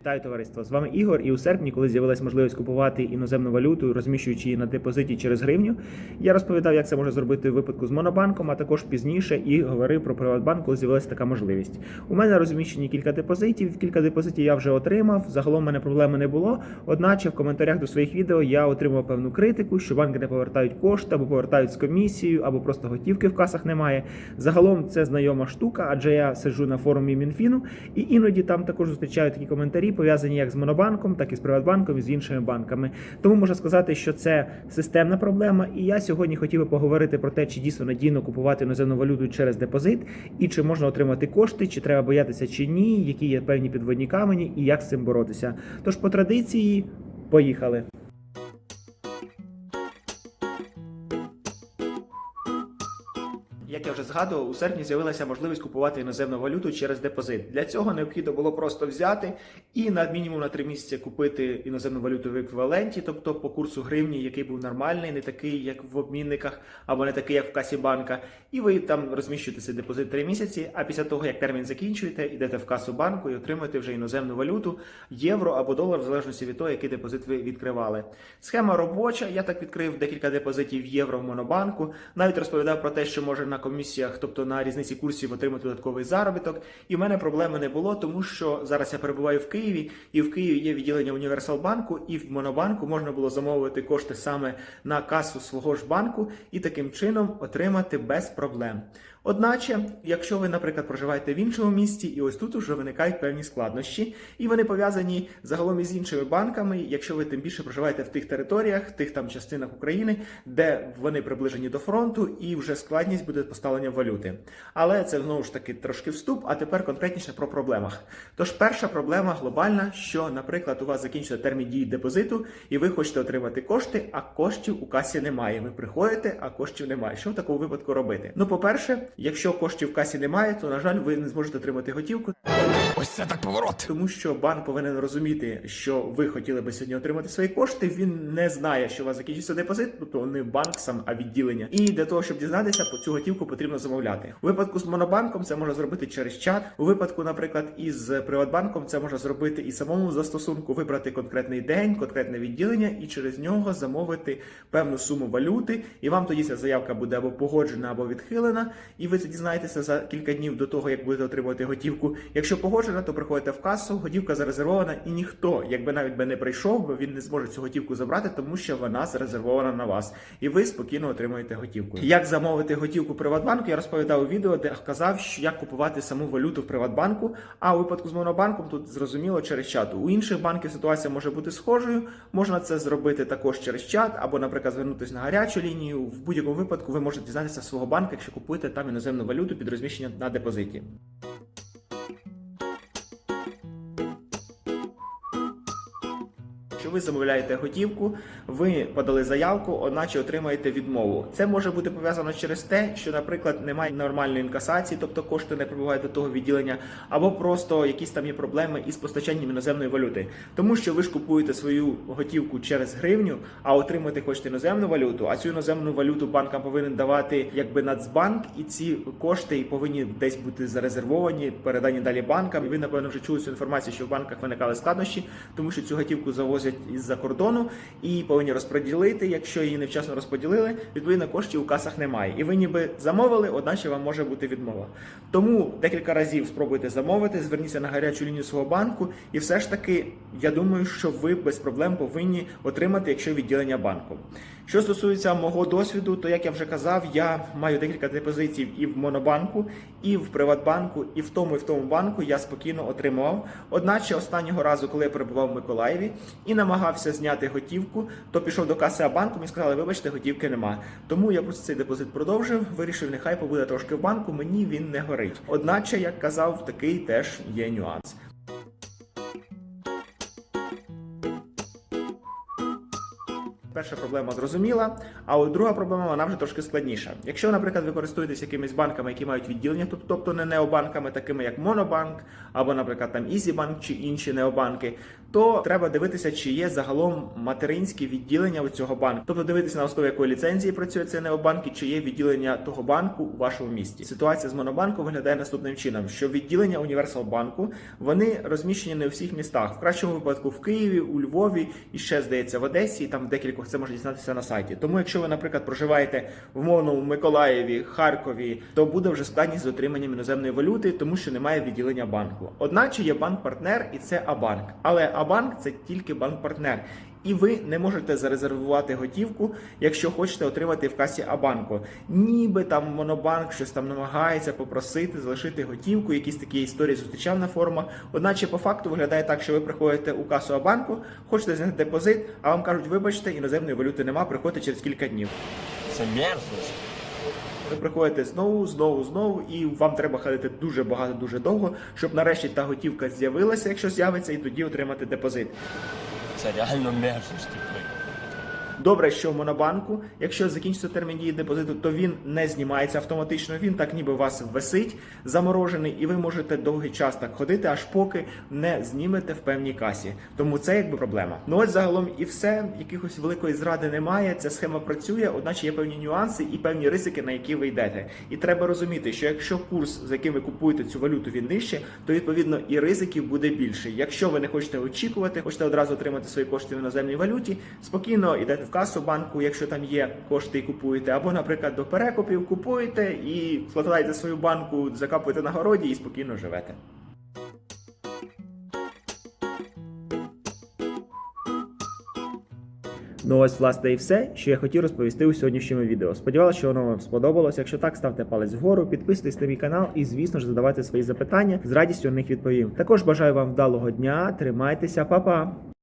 Вітаю товариство! З вами Ігор. І у серпні, коли з'явилась можливість купувати іноземну валюту, розміщуючи її на депозиті через гривню, я розповідав, як це можна зробити в випадку з монобанком, а також пізніше і говорив про Приватбанк, коли з'явилася така можливість. У мене розміщені кілька депозитів. Кілька депозитів я вже отримав. Загалом у мене проблеми не було. Одначе в коментарях до своїх відео я отримав певну критику, що банки не повертають кошти або повертають з комісією, або просто готівки в касах немає. Загалом це знайома штука, адже я сиджу на форумі Мінфіну, і іноді там також зустрічаю такі коментарі, пов'язані як з Монобанком, так і з Приватбанком і з іншими банками. Тому можна сказати, що це системна проблема. І я сьогодні хотів би поговорити про те, чи дійсно надійно купувати іноземну валюту через депозит, і чи можна отримати кошти, чи треба боятися чи ні, які є певні підводні камені, і як з цим боротися. Тож по традиції, поїхали. Я у серпні з'явилася можливість купувати іноземну валюту через депозит. Для цього необхідно було просто взяти і на мінімум на три місяці купити іноземну валюту в еквіваленті, тобто по курсу гривні, який був нормальний, не такий, як в обмінниках, або не такий, як в касі банка. І ви там розміщуєте цей депозит три місяці. А після того, як термін закінчуєте, йдете в касу банку і отримуєте вже іноземну валюту, євро або долар, в залежності від того, який депозит ви відкривали. Схема робоча. Я так відкрив декілька депозитів євро в монобанку. Навіть розповідав про те, що може на комісіях, тобто на різниці курсів, отримати додатковий заробіток. І в мене проблеми не було, тому що зараз я перебуваю в Києві, і в Києві є відділення Універсалбанку, і в монобанку можна було замовити кошти саме на касу свого ж банку і таким чином отримати без проблем. Одначе, якщо ви, наприклад, проживаєте в іншому місті, і ось тут вже виникають певні складнощі, і вони пов'язані загалом із іншими банками, якщо ви тим більше проживаєте в тих територіях, тих там частинах України, де вони приближені до фронту, і вже складність буде поставлення валюти. Але це знову ж таки трошки вступ, а тепер конкретніше про проблемах. Тож перша проблема глобальна, що, наприклад, у вас закінчиться термін дії депозиту, і ви хочете отримати кошти, а коштів у касі немає. Ви приходите, а коштів немає. Що в такому випадку робити? Ну, по-перше, якщо коштів в касі немає, то на жаль, ви не зможете отримати готівку. Ось це так поворот. Тому що банк повинен розуміти, що ви хотіли би сьогодні отримати свої кошти. Він не знає, що у вас закінчиться депозит, тобто не банк сам, а відділення. І для того, щоб дізнатися, цю готівку потрібно замовляти. У випадку з монобанком це можна зробити через чат. У випадку, наприклад, із Приватбанком це можна зробити і самому застосунку, вибрати конкретний день, конкретне відділення, і через нього замовити певну суму валюти. І вам тоді ця заявка буде або погоджена, або відхилена. І ви це дізнаєтеся за кілька днів до того, як будете отримувати готівку. Якщо погоджена, то приходите в касу, готівка зарезервована, і ніхто, якби навіть би не прийшов, він не зможе цю готівку забрати, тому що вона зарезервована на вас, і ви спокійно отримуєте готівку. Як замовити готівку Приватбанку? Я розповідав у відео, де казав, що як купувати саму валюту в Приватбанку. А у випадку з монобанком тут зрозуміло через чат. У інших банків ситуація може бути схожою. Можна це зробити також через чат, або, наприклад, звернутися на гарячу лінію. В будь-якому випадку ви можете дізнатися свого банку, якщо купуєте там іноземну валюту під розміщення на депозиті. Якщо ви замовляєте готівку, ви подали заявку, одначе отримаєте відмову. Це може бути пов'язано через те, що, наприклад, немає нормальної інкасації, тобто кошти не прибувають до того відділення, або просто якісь там є проблеми із постачанням іноземної валюти. Тому що ви ж купуєте свою готівку через гривню, а отримати хочете іноземну валюту. А цю іноземну валюту банкам повинен давати якби Нацбанк, і ці кошти повинні десь бути зарезервовані, передані далі банкам. І ви напевно вже чули цю інформацію, що в банках виникали складнощі, тому що цю готівку завозять із-за кордону і повинні розподілити. Якщо її невчасно розподілили, відповідно коштів у касах немає. І ви ніби замовили, одначе вам може бути відмова. Тому декілька разів спробуйте замовити, зверніться на гарячу лінію свого банку, і все ж таки, я думаю, що ви без проблем повинні отримати, якщо відділення банку. Що стосується мого досвіду, то як я вже казав, я маю декілька депозитів і в Монобанку, і в Приватбанку, і в тому, і в тому банку я спокійно отримував. Одначе останнього разу, коли я перебував в Миколаєві і намагався зняти готівку, то пішов до каси банку, мені сказали, вибачте, готівки нема. Тому я просто цей депозит продовжив, вирішив, нехай побуде трошки в банку, мені він не горить. Одначе, як казав, такий теж є нюанс. Перша проблема зрозуміла, а от друга проблема вона вже трошки складніша. Якщо, наприклад, ви користуєтесь якимись банками, які мають відділення, тобто не необанками, такими як Монобанк, або, наприклад, там Ізібанк чи інші необанки, то треба дивитися, чи є загалом материнські відділення у цього банку. Тобто дивитися на основі якої ліцензії працює цей необанк і чи є відділення того банку у вашому місті. Ситуація з Монобанку виглядає наступним чином: що відділення Універсал банку вони розміщені не у всіх містах. В кращому випадку в Києві, у Львові і ще здається в Одесі. І там декількох це можна дізнатися на сайті. Тому, якщо ви, наприклад, проживаєте в умовному Миколаєві, Харкові, то буде вже складність з отриманням іноземної валюти, тому що немає відділення банку. Одначе є банк-партнер, і це Абанк. Але Абанк це тільки банк-партнер. І ви не можете зарезервувати готівку, якщо хочете отримати в касі Абанку. Ніби там Монобанк щось там намагається попросити залишити готівку, якісь такі історії зустрічав на форумах. Одначе по факту виглядає так, що ви приходите у касу Абанку, хочете зняти депозит, а вам кажуть, вибачте, іноземної валюти нема, приходьте через кілька днів. Це мерзость. Ви приходите знову, знову, знову, і вам треба ходити дуже багато, дуже довго, щоб нарешті та готівка з'явилася, якщо з'явиться, і тоді отримати депозит. Це реально мерзость. типу. Добре, що в монобанку, якщо закінчиться термін дії депозиту, то він не знімається автоматично. Він так ніби вас висить заморожений, і ви можете довгий час так ходити, аж поки не знімете в певній касі. Тому це якби проблема. Ну ось загалом і все. Якихось великої зради немає. Ця схема працює, одначе є певні нюанси і певні ризики, на які ви йдете. І треба розуміти, що якщо курс, за яким ви купуєте цю валюту, він нижче, то відповідно і ризиків буде більше. Якщо ви не хочете очікувати, хочете одразу отримати свої кошти в іноземній валюті, спокійно йдете в касу банку, якщо там є кошти і купуєте, або, наприклад, до перекупів купуєте і складаєте свою банку, закапуєте на городі і спокійно живете. Ну ось власне і все, що я хотів розповісти у сьогоднішньому відео. Сподіваюся, що воно вам сподобалось. Якщо так, ставте палець вгору, підписуйтесь на мій канал і, звісно ж, задавайте свої запитання. З радістю на них відповім. Також бажаю вам вдалого дня, тримайтеся, па-па!